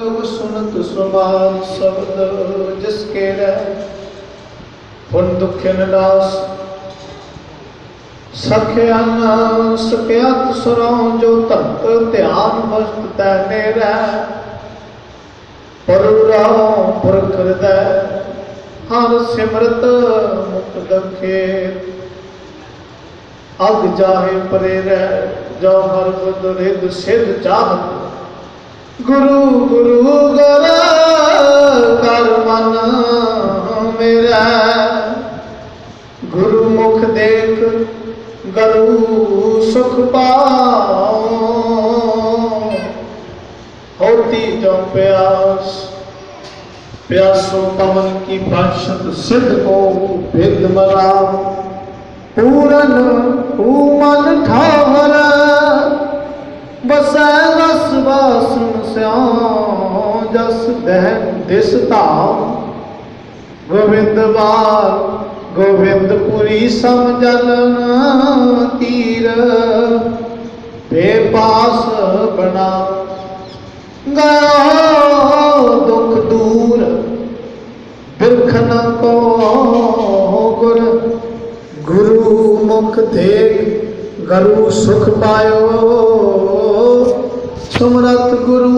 ਲੋਕ ਸੁਨਤ ਸੁਮਾਨ ਸ਼ਬਦ ਜਿਸ ਕੇ ਰਹਿ ਪੁਨ ਦੁਖ ਨਿਰਾਸ। ਸਖਿਆ ਨ ਸਕਿਆਤ ਸੁਰੋਂ ਜੋ ਤਤ ਧਿਆਨ ਮਸਤ ਤੈ ਨੇਰੈ ਪਰੁਰਾਉ ਪੁਰਖ ਹਿਰਦੈ, ਹਰ ਸਿਮਰਤ ਮੁਕਤ ਦਖੇ ਅਗ ਜਾਹੇ ਪਰੇ ਰਹਿ ਜੋ ਹਰ ਬੁੱਧ ਰਿਦ ਸਿਧ ਚਾਹਤ। गुरु गुरु गरा कर मन मेरा। गुरु मुख देख, गरु सुख पाओ। होती जो प्यास, प्यासो पवन की भाषत सिद्ध को भेद मरा पूरन उमन ठावरा बसैन वासन स्याम जस बहन दिस धाम गोविंदवार गोविंदपुरी समझन तीर। बेपास बना, गयो दुख दूर। बिरखन को गुर गुरु मुख देख गुरु सुख पायो। তোমরা তো গুরু